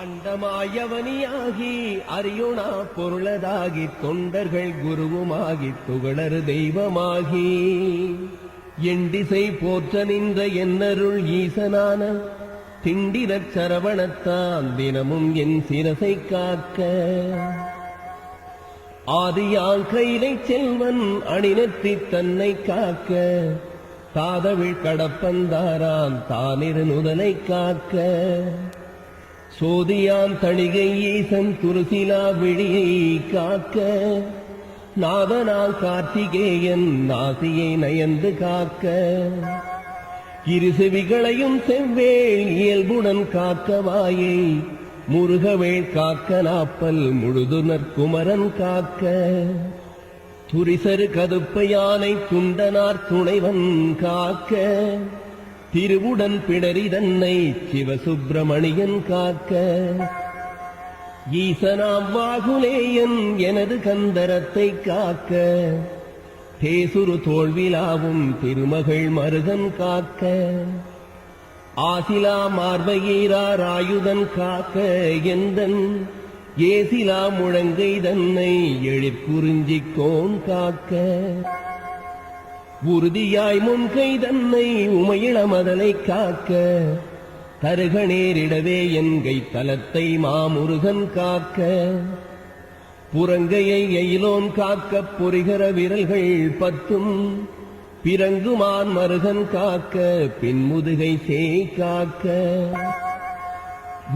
அண்டமாயவனியாகி அரியுணா பொருளதாகி தொண்டர்கள் குருவுமாகி துகளர் தெய்வமாகி. எண்டிசை போற்ற நின்ற என்னருள் ஈசனான திண்டிரச் சரவணத்தான் தினமும் என் சிரசை காக்க. ஆதியால் கைலை செல்வன் அணிநெத்தி தன்னை காக்க. தாதவிழ் கடப்பந்தாரான் தானிரு நுதலை காக்க. சோதியான் தணிகை ஈசன் துருசிலா விழியை காக்க நாதனால் கார்த்திகேயன் நாசியை நயந்து காக்க. இரு செவிகளையும் செவ்வேள் இயல்புடன் காக்கவாயை முருகவேள் காக்க நாப்பல் முழுதுனர் குமரன் காக்க. துரிசரு கதுப்ப யானை துண்டனார் துணைவன் காக்க. திருவுடல் பிடரி தன்னை சிவசுப்பிரமணியன் காக்க. ஈசனாம் வாகுலேயன் எனது கந்தரத்தை காக்க. தேசுரு தோல்விலாவும் திருமகள் மருதன் காக்க. ஆசிலா மார்பையீரார் ஆயுதன் காக்க எந்தன்? ஏசிலா முழங்கை தன்னை எழிற்குறிஞ்சிக்கோன் காக்க. உறுதியாய் முன்கை தன்னை உமையிளமதலை காக்க தருக நேரிடவே என்கை தலத்தை மாமுருகன் காக்க. புறங்கையை எயிலோன் காக்க பொறிகர விரல்கள் பத்தும் பிறங்குமான் மருகன் காக்க பின்முதுகை சே காக்க.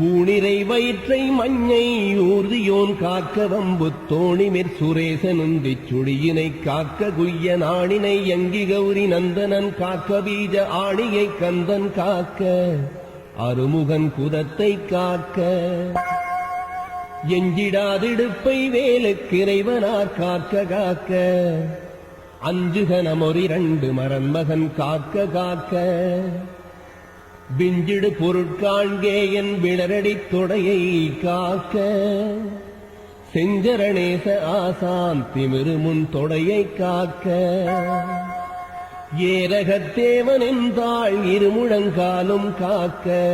ஊனிரை வயிற்றை மஞ்சை ஊர்தியோன் காக்க வம்பு தோணிமிர் சுரேசனுந்தி சுழியினை காக்க குய்ய நாணினை யங்கி கௌரி நந்தனன் காக்க பீஜ ஆணியை கந்தன் காக்க அருமுகன் குதத்தை காக்க. எஞ்சிடாதிடுப்பை வேலுக்கிறைவனார் காக்க காக்க. அஞ்சுகனமொரிரண்டு மரன்மகன் காக்க காக்க. விஞ்சிடு பொருட்காண்கே என் விளரடி தொடையை காக்க. செஞ்சரணேச ஆசான் திமிரு முன் தொடையை காக்க. ஏரகத்தேவனின் தாழ் இருமுழங்காலும் காக்க.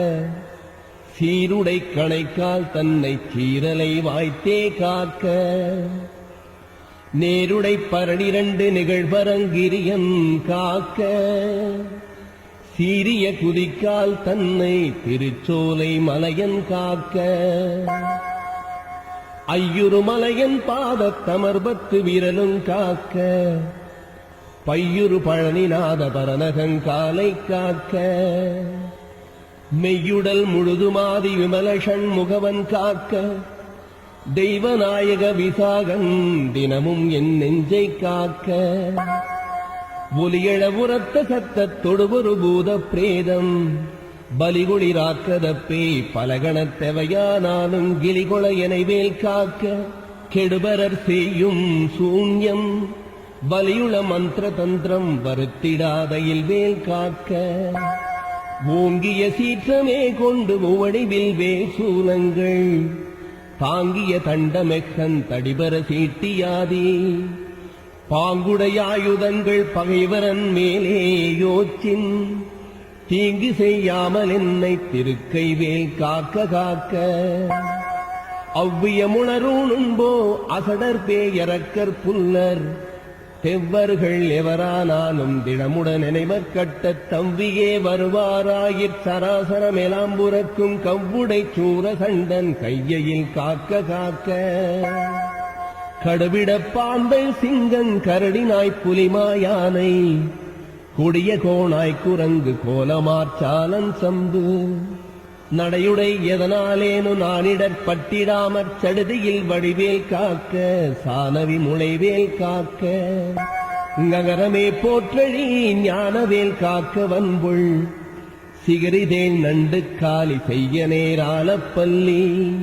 சீருடை கணைக்கால் தன்னை சீரலை வாய்த்தே காக்க. நேருடை பரணிரண்டு நிகழ்வரங்கிரியன் காக்க. சீரிய குதிக்கால் தன்னை திருச்சோலை மலையன் காக்க. ஐயுறு மலையன் பாதத் தமர்பத்து விரலும் காக்க. பையுறு பழனிநாத பரநகங்காலை காக்க. மெய்யுடல் முழுதுமாதி விமலஷன் முகவன் காக்க. தெய்வநாயக விசாகன் தினமும் என் நெஞ்சை காக்க. ஒலியழ உரத்த சத்தத் தொடுவொரு பூத பிரேதம் பலிகுளிராக்கத பலிகுளிராக்கதப்பே பலகணத்தெவையானாலும் கிளிகொள எனைவேல் காக்க கெடுபரர் செய்யும் சூன்யம். வலியுள மந்திர தந்திரம் வருத்திடாதையில் வேல் காக்க. ஓங்கிய சீற்றமே கொண்டு மூவடிவில் வேசூலங்கள். தாங்கிய தண்டமெக்கன் தடிபர சீட்டியாதே. பாங்குடையாயுதங்கள் பகைவரன் மேலே யோச்சின். தீங்கு செய்யாமல் என்னை திருக்கைவேல் காக்க காக்க. அவ்வியமுணரூணும்போ அசடர் பேயரக்கர் புல்லர். தெவ்வர்கள் எவரானாலும் திடமுடன் நினைவர் கட்டத் தவ்வியே வருவாராயிற் சராசரம் எலாம்புறக்கும் கவ்வுடை சூர கண்டன் கையையில் காக்க காக்க. கடுவிட பாம்பை சிங்கன் கரடினாய் புலிமாயானை. கொடிய கோணாய் குரங்கு கோலமாற்றாலன் சம்பு. நடையுடை எதனாலேனு நானிடற் பட்டிடாமற் சடுதியில் வடிவேல் காக்க சானவி முளைவேல் காக்க. நகரமே போற்றழி ஞானவேல் காக்க வன்புள். சிகரிதேன் நண்டு காலி செய்ய நேரால பள்ளி.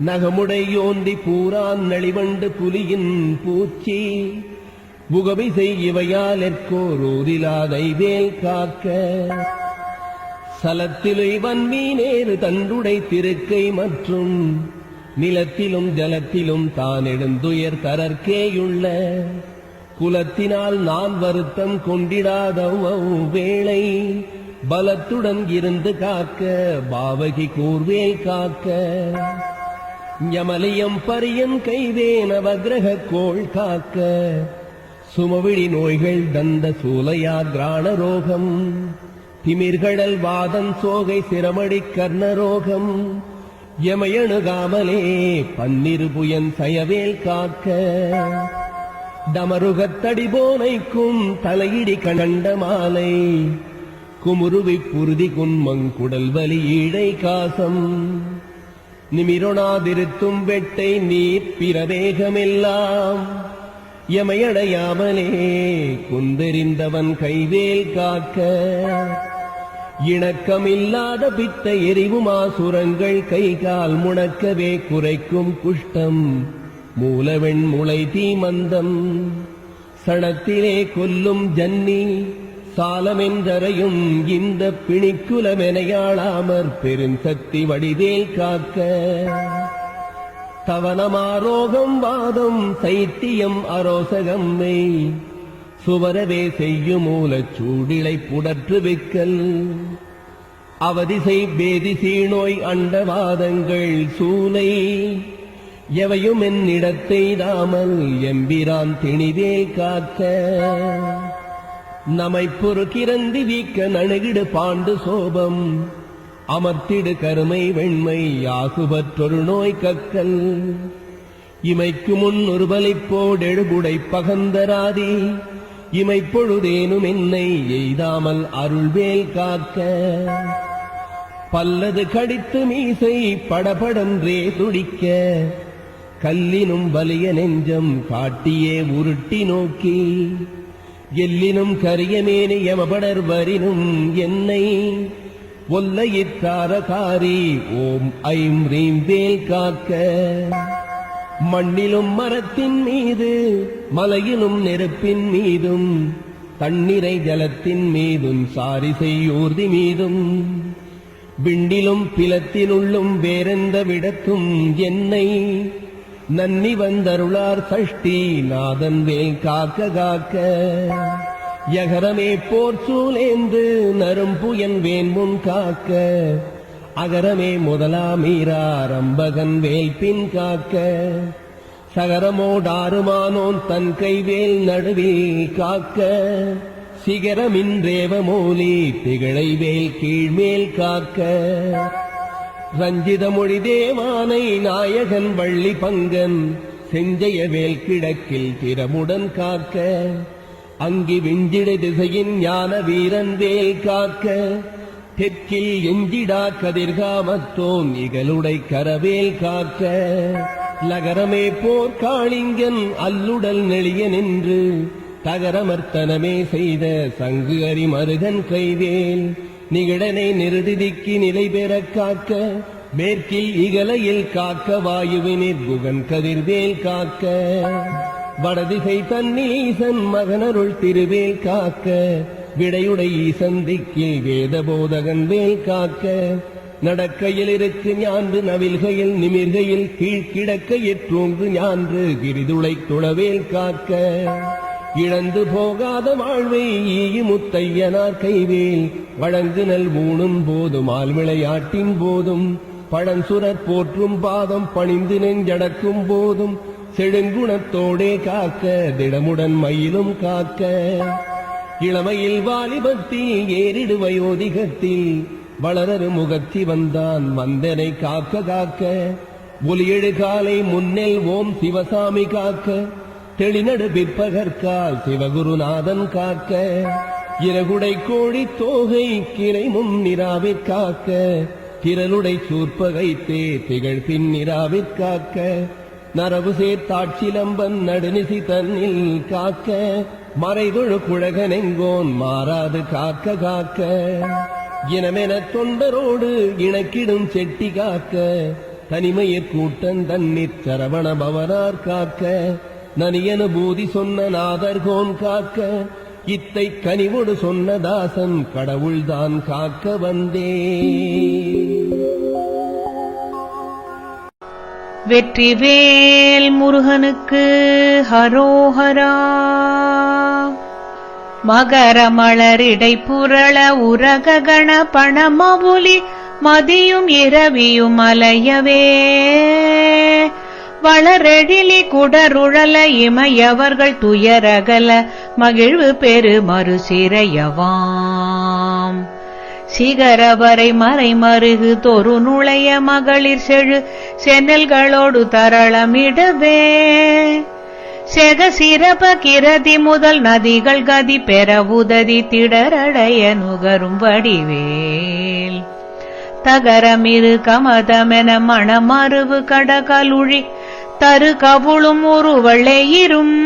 நகமுடையோந்தி பூரான் நளிவண்டு புலியின் பூச்சி. புகவி செய்யவையாலெற்கோரூரிலாதை வேல் காக்க. சலத்திலை வன்மீனேறு தண்டுடை திருக்கை மற்றும் நிலத்திலும் ஜலத்திலும் தான் எழுந்துயர் தரற்கேயுள்ள குலத்தினால் நான் வருத்தம் கொண்டிடாத வேளை பலத்துடன் இருந்து காக்க பாவகி கூர்வேல் காக்க. ஞமலியம் பரியன் கைவேன வக்ரக கோள் காக்க சுமவிழி நோய்கள் தந்த சூலையா கிராண ரோகம் திமிர்கடல் வாதம் சோகை சிரமடி கர்ணரோகம் எமையணுகாமலே பன்னிரு புயன் சயவேல் காக்க டமருகத்தடி போனைக்கும் தலையிடி கண்ட மாலை குமுருவி புருதி குன்மங்குடல் வலி ஈழை காசம். நிமிரொணாதிருத்தும் வெட்டை நீர் பிரவேகமெல்லாம் எமையடையாமலே குந்தெறிந்தவன் கைவேல் காக்க. இணக்கமில்லாத பித்த எரிவுமாசுரங்கள் கை கால் முணக்கவே குறைக்கும் குஷ்டம். மூலவெண் முளை தீமந்தம். சணத்திலே கொல்லும் ஜன்னி சாலமென்றரையும் இந்த பிணிக்குலமெனையாளாமற் பெருஞ்சக்தி வடிவேல் காக்க. தவனமாரோகம் வாதம் சைத்தியம் அரோசகம் மெய். சுவரவே செய்யும் மூலச் சூடிலை புடற்று விக்கல். அவதிசை பேதி சீநோய் அண்டவாதங்கள் சூலை எவையும் என்னிடத்தை தாமல் எம்பிரான் திணிவேல் காக்க. நமை பொறுக்கிறந்தி வீக்க நணுகிடு பாண்டு சோபம். அமர்த்திடு கருமை வெண்மை ஆகுபற்றொரு நோய் கக்கல். இமைக்கு முன் ஒரு பலிப்போடெழுகுடை பகந்தராதி இமை பொழுதேனும் என்னை எய்தாமல் அருள்வேல் காக்க. பல்லது கடித்து மீசை படபடன்றே துடிக்க. கல்லினும் வலிய நெஞ்சம் காட்டியே உருட்டி நோக்கி. எல்லினும் கரியமேனி யமபடர் வரினும் என்னை ஒல்லையிற்றாரகாரி ஓம் ஐம் ரீம் வேல் காக்க. மண்ணிலும் மரத்தின் மீது மலையிலும் நெருப்பின் மீதும் தண்ணீரை ஜலத்தின் மீதும் சாரிசை ஊர்தி மீதும் விண்டிலும் பிலத்தினுள்ளும் வேறெந்த விடத்தும் என்னை நன்னி வந்தருளார் சஷ்டி நாதன் வேல் காக்க காக்க. யகரமே போர் சூலேந்து நரும்புயன் வேண்முன் காக்க. அகரமே முதலாமீரார் அம்பகன் வேல் பின் காக்க. சகரமோடாருமானோன் தன் கைவேல் நடுவில் காக்க. சிகரமின்றேவ மோலி திகழை வேல் கீழ்மேல் காக்க. ரஞ்சித மொழி தேவானை நாயகன் வள்ளி பங்கன் செஞ்சயவேல் கிழக்கில் திறமுடன் காக்க அங்கி விஞ்சிட திசையின் ஞான வீரன் வேல் காக்க தெற்கில் எஞ்சிடா கதிர்காமத்தோன் இகலுடை கரவேல் காக்க. லகரமே போர் காளிங்கன் அல்லுடல் நெளிய நின்று தகரமர்த்தனமே செய்த சங்கு அரி மருகன் கைவேல் நிகழனை நிறுதிக்கு நிலை பெற காக்க மேற்கில் இகலையில் காக்க வாயுவினிற் குகன் கதிர்வேல் காக்க. வடதிசை தன்னில் ஈசன் மகனருள் திருவேல் காக்க விடையுடை ஈசன் திக்கில் வேத போதகன் வேல் காக்க. நடக்கையில் இருக்கு ஞான்று நவில்கையில் நிமிர்கையில் கீழ்கிடக்கையிற் தூங்கு ஞான்று கிரிதுளை துளவேல் காக்க. இழந்து போகாத வாழ்வை ஈயு முத்தையனார் கைவேல். வழங்கு நல் ஊனும் போதும் ஆள் விளையாட்டின் போதும் பழஞ்சுரற் போற்றும் பாதம் பணிந்து நெஞ்சடக்கும் போதும். செடுங்குணத்தோடே காக்க திடமுடன் மயிலும் காக்க. இளமையில் வாலிபத்தில் ஏறிடு வயோதிகத்தில் வளரரு முகத்தி வந்தான் மந்தனை காக்க காக்க. ஒலியெழு காலை முன்னெல் ஓம் சிவசாமி காக்க. தெளிநடு பிற்பகற்கால் சிவகுருநாதன் காக்க இறகுடை கோழி தோகை கிளை முன்னிராவிற் காக்க திரளுடை சூர்ப்பகைத்தே திகழ் பின்னிராவிற் காக்க நரவு சேர்த்தாட்சிலம்பன் நடுநிசி தன்னில் காக்க மறைதொழு குழகனெங்கோன் மாறாது காக்க காக்க இனமென தொண்டரோடு இணக்கிடும் செட்டி காக்க தனிமையற் கூட்டன் தன்னிற் சரவண பவனார் காக்க நனியனுபூதி சொன்ன நாதர்கோன் காக்க இத்தை கனிவோடு சொன்ன தாசன் கடவுள்தான் காக்க வந்தே. வெற்றிவேல் முருகனுக்கு ஹரோஹரா. மகர மலரிடை புரள உரககண பணமவுலி மதியும் இரவியும் அலையவே. வளரெழிலி குடருழல இமையவர்கள் துயரகல மகிழ்வு பெரு மறுசிறையவாம் சிகரவரை மறை மருகு தொரு நுழைய மகளிர் செழு சென்னல்களோடு தரளமிடவே. செக சிறப கிரதி முதல் நதிகள் கதி பெற உததி திடரடைய நுகரும் வடிவேல். தகரமிரு கமதமென மணமருவு கடகலுழி தரு கவுளும் ஒருவளையிரும்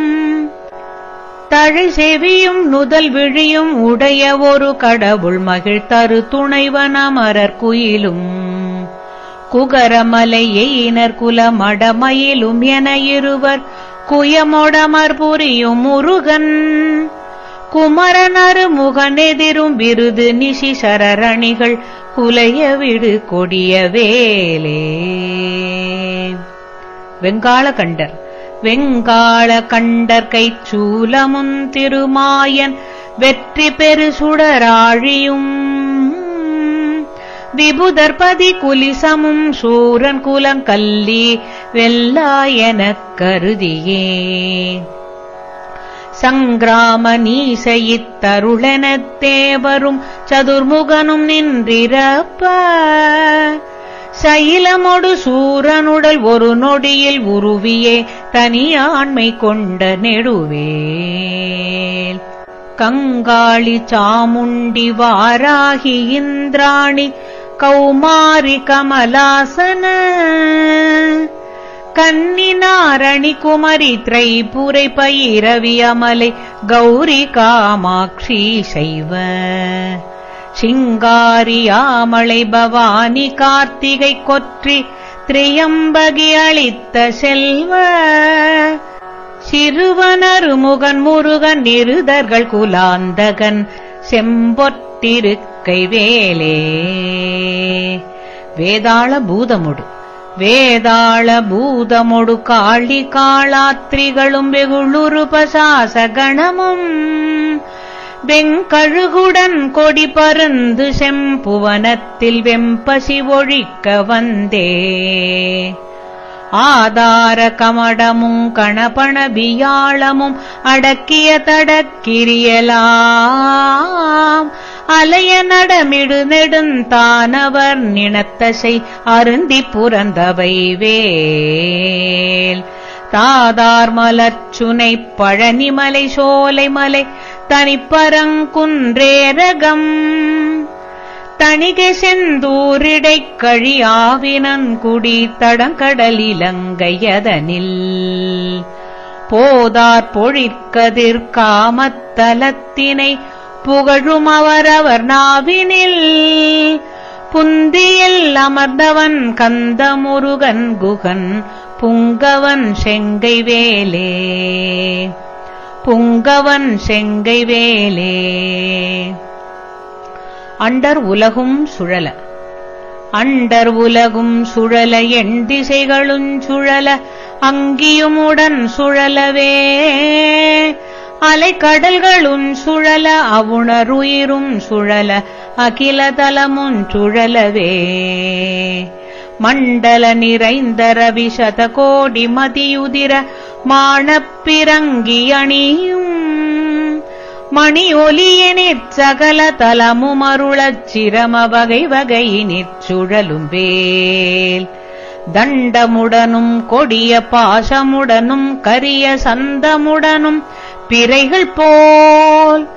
தழை செவியும் நுதல் விழியும் உடைய ஒரு கடவுள் மகிழ் தரு துணைவன் அமரர் குயிலும். குகரமலை எயினர் குலமடமயிலும் என இருவர் குயமொடமர் புரியும் முருகன். குமரனரு முகனெதிரும் விருது நிசிசரணிகள் சரரணிகள் குலைய விடு கொடிய வேலே. வெங்காள கண்டர். வெங்காள கண்டர் கைச்சூலமுன் திருமாயன் வெற்றி பெரு சுடராழியும். விபுதர்பதி குலிசமும் சூரன் குலங்கல்லி வெல்லாயனக் கருதியே. சங்கிராம நீசையித்தருளெனத் தேவரும் சதுர்முகனும் நின்றிரப்ப. சைலமொடு சூரனுடல் ஒரு நொடியில் உருவியே தனியாண்மை கொண்ட நெடுவேல். கங்காளி சாமுண்டி வாராகி இந்திராணி கௌமாரி கமலாசன. கன்னினாரணி குமரி திரைபுரை பயிரவி அமலை. கௌரி காமாட்சி செய்வ. சிங்காரியாமலை பவானி கார்த்திகை கொற்றி. திரியம்பகி அளித்த செல்வ. சிறுவனரு முகன் முருகன் நிருதர்கள் குலாந்தகன். செம்பொற்றிருக்கை வேலே. வேதாள பூதமுடு. வேதாள பூதமொடு காளி காளாத்திரிகளும் வெகுளுரு பசாசகணமும். வெங்கழுகுடன் கொடி பருந்து செம்புவனத்தில் வெம்பசி ஒழிக்க வந்தே. ஆதார கமடமும் கணபண வியாழமும் அடக்கிய தடக்கிரியலாம். அலைய நடமிடு நெடுந்தானவர் நினத்தசை அருந்தி புறந்தவை வேல். தாதார் மலர்ச்சுனை பழனிமலை சோலைமலை தனிப்பரங்குன்றேரகம் தணிகை செந்தூரிடைக் கழியாவினன்குடி தடங்கடலிலங்கையதனில். போதார் பொழிற்கதிர் காமத்தலத்தினை புகழும் அவரவர் நாவினில். புந்தியில் அமர்ந்தவன் கந்தமுருகன் குகன் புங்கவன் செங்கை வேலே. புங்கவன் செங்கை வேலே. அண்டர் உலகும் சுழல. அண்டர் உலகும் சுழல எண் திசைகளும் சுழல அங்கியுமுடன் சுழலவே. அலைக்கடல்களும் சுழல அவுணருயிரும் சுழல அகிலதலமும் சுழலவே. மண்டல நிறைந்த ரவி சதகோடி மதியுதிர மாணப்பிறங்கி அணியும் மணி ஒலியனிற் சகல தலமுமருளச் சிரம வகை வகையினிற் சுழலும் வேல். தண்டமுடனும் கொடிய பாசமுடனும் கரிய சந்தமுடனும் பிறைகள் போல்.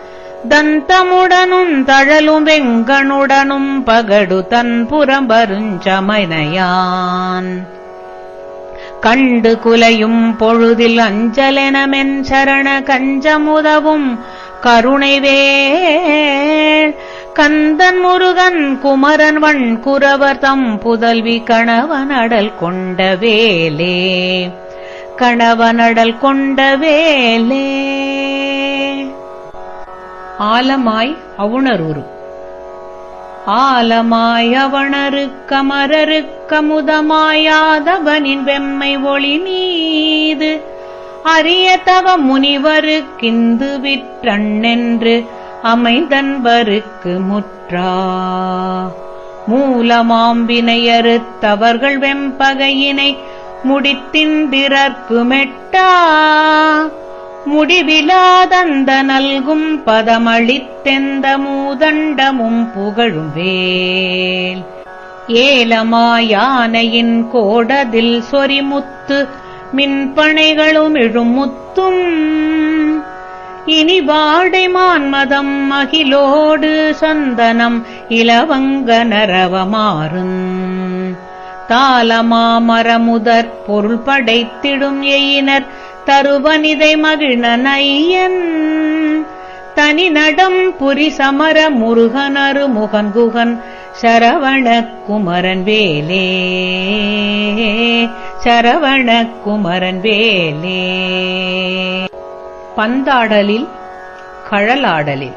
தந்தமுடனும் தழலும் வெங்கனுடனும் பகடு தன் புறம்பருஞ்சமனையான் கண்டு குலையும் பொழுதில் அஞ்சலெனமென் சரண கஞ்சமுதவும் கருணைவேள். கந்தன் முருகன் குமரன் வண் குரவர் தம் புதல்வி கணவனடல் கொண்ட வேலே. கணவனடல் கொண்ட வேலே. ஆலமாய் அவுணரூரு. ஆலமாய் அவணருக்க மரருக்க முதமாயாதவனின் வெம்மை ஒளி மீது அரிய தவ முனிவருக்கிந்து விற்றண்ணென்று அமைந்தன்பருக்கு முற்றா. மூலமாம்பினையறுத்தவர்கள் வெம்பகையினை முடித்தின்றிறற்கு மெட்டா. முடிவிலாதந்த நல்கும் பதமளித்தெந்த மூதண்டமும் புகழும் வேல். ஏலமாயானையின் கோடதில் சொரிமுத்து மின்பனைகளும் இழுமுத்தும் இனி வாடை மான்மதம் அகிலோடு சந்தனம் இலவங்க நரவமாறும். தாளமாமரமுதற் பொருள் படைத்திடும் எயினர் தருவனிதை மகிழ்ன நையன். தனி நடம் புரி சமர முருகனரு முகன் குகன் சரவணக்குமரன் வேலே சரவணக்குமரன் வேலே பந்தாடலில் கழலாடலில்.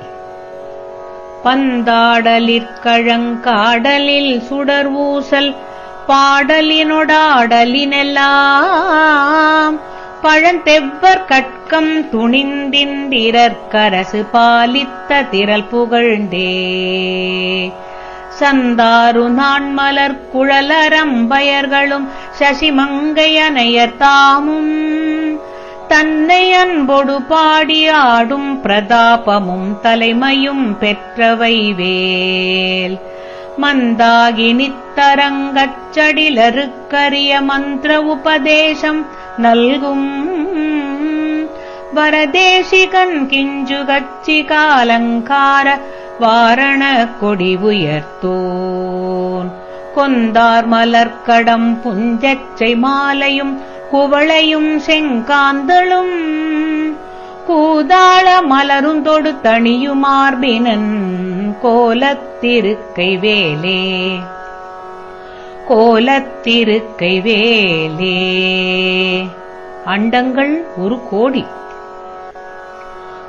பந்தாடலிற்கழங்காடலில் சுடர் ஊசல் பாடலினொடாடலினெல்லாம். பழந்தெவ்வர் கட்கம் துணிந்திந்திரற்கரசு பாலித்த திரல் புகழ்ந்தே. சந்தாரு நான்மலர் குழலரம்பயர்களும் சசிமங்கையனையர் தாமும். தன்னை அன்பொடு பாடி ஆடும் பிரதாபமும் தலைமையும் பெற்றவை வேல். மந்தாகி நித்தரங்கச் மந்திர உபதேசம் நல்கும். வரதேசிகன் கிஞ்சு கச்சி காலங்கார வாரண கொடி உயர்த்தோன். கொந்தார் மலர்க்கடம் புஞ்சச்சை மாலையும் குவளையும் செங்காந்தளும். கூதாள மலருந்தொடு தணியுமார்பினன் கோலத்திருக்கை வேலே. கோலத்திருக்கை வேலே. அண்டங்கள் ஒரு கோடி.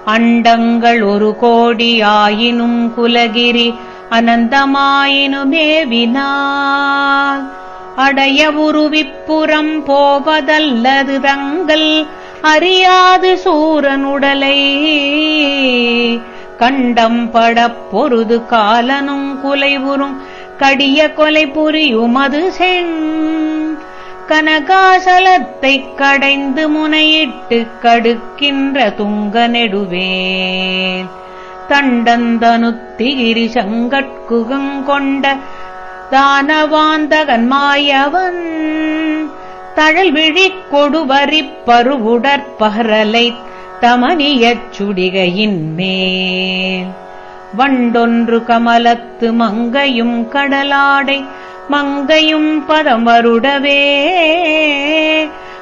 அண்டங்கள் ஒரு கோடி ஆயினும் குலகிரி அனந்தமாயினுமேவினால் அடைய உருவிப்புறம் போவதல்லது தங்கள் அறியாது சூரனுடலை. கண்டம் படப் பொருது காலனும் குலைவுறும் கடிய கொலை புரியுமது செங். கனகாசலத்தைக் கடைந்து முனையிட்டு கடுக்கின்ற துங்க நெடுவேல் தண்டந்தனுத்திகிரி சங்கட்குகங்கொண்ட தானவாந்தகன் மாயவன் தழல் விழிக் கொடுவரிப் பருவுடற்பகரலை தமனியச் சுடிகையின் மேல். வண்டொன்று கமலத்து மங்கையும் கடலாடை மங்கையும் பதமருடவே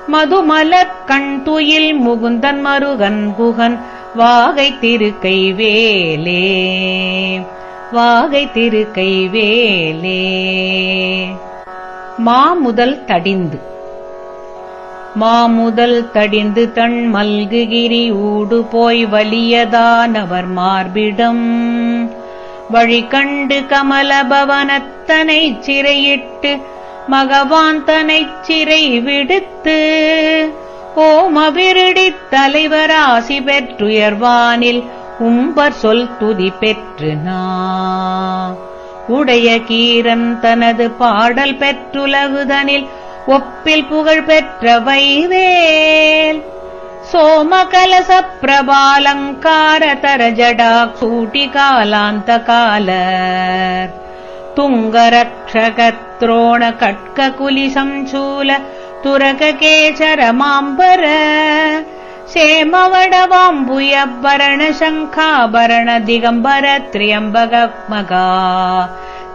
வருடவே கண் துயில் முகுந்தன் மருகன் குகன் வாகை திருக்கை வேலே. வாகை திருக்கை வேலே. மாமுதல் தடிந்து. மாமுதல் தடிந்து தன் மல்குகிரி ஊடு போய் வலியதானவர் மார்பிடம். வழி கண்டு கமலபவனத்தனைச் சிறையிட்டு மகவான் தனைச் சிறை விடுத்து ஓமவிருடித் தலைவராசி பெற்றுயர்வானில் உம்பர் சொல் துதி பெற்று நா. உடைய கீரன் தனது பாடல் பெற்றுலகுதனில் ஒப்பில் புகழ் பெற்ற வைவேல் சோமகலச பிரபாலங்கார தர ஜடா சூட்டி காலாந்த காலர் துங்கரக்ஷகத்ரோண கட்க குலி சம்சூல துரக கேசர மாம்பர சேமவடவாம்புயபரண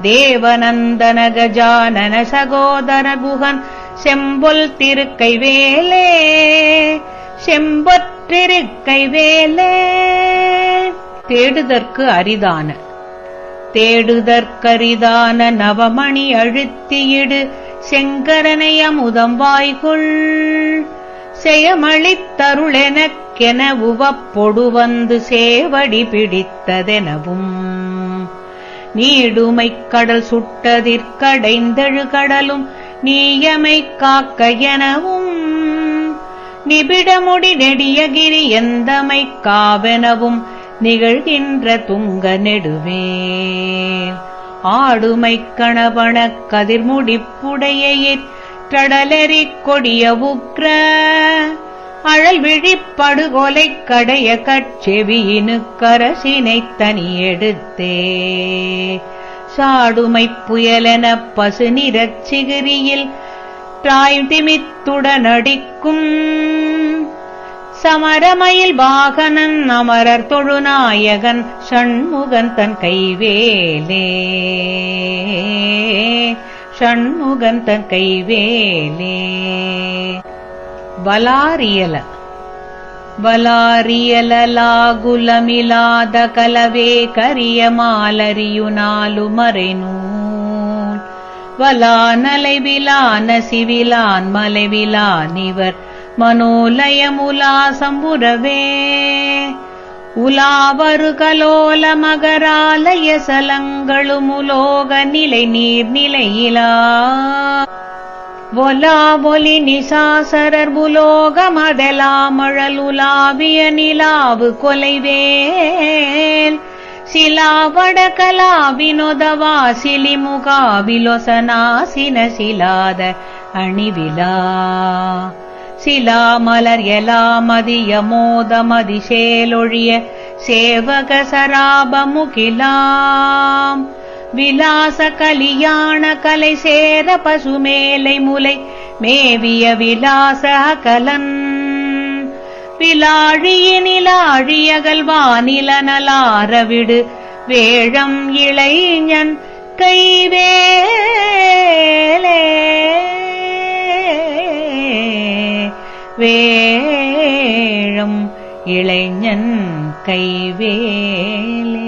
தேவநந்தன கஜானன சகோதர குகன் செம்பொல் திருக்கை வேலே செம்பொற்றிருக்கை வேலே தேடுதற்கு அரிதான தேடுதற்கரிதான நவமணி அழுத்தியிடு செங்கரனை அமுதம் செயமளித்தருளெனக்கென உவப்பொடு வந்து சேவடி பிடித்ததெனவும். நீடுமைக் கடல் சுட்டதிற்கடைந்தழு கடலும் நீயமை காக்க எனவும் நிபிடமுடி நெடியகிரி எந்தமை காவெனவும் நிகழ்கின்ற துங்க நெடுவேல் ஆடுமை கணவன கதிர்முடிப்புடையிற் கடலெறிக் கொடிய உக்ர விழிப்படுகொலை கடைய கட்செவியினு கரசினை தனியெடுத்தே. சாடுமைப் புயலெனப் பசு நிறச் சிகிரியில் டிமித்துடனடிக்கும் சமரமயில் வாகனன் அமரர் தொழுநாயகன் சண்முகன் தன் கைவேலே. ஷண்முகன் தன் கைவேலே. வலாரியல. వలారియలలాగులమిలాద కలవే కరియమాలరియు నాలు మరెను వలానలై విలాన సివిలాన్ మలవిలానివర్ మనోలయములాసంబురవే உலாவரு கலோல மகராலய சலங்களுமுலோக நிலை நீர் நிலையிலா ஒலாவொலி நிசாசரர் புலோகமதலாமழலுலாவிய நிலாவு கொலைவேல். சிலாவட கலாவினொதவா சிலிமுகாவிலொசனாசின சிலாத அணிவிலா. சிலாமலர் எலாமதிய மோதமதிசேலொழிய சேவக சராபமுகிலாம். விலாச கலியாண கலை சேர பசுமேலை முலை மேவிய விலாச அகலன். விலாழியினிலாழியகல் வானிலனலாரவிடு வேழம் இளைஞன் கைவேலே வேழம் இளைஞன் கைவேலே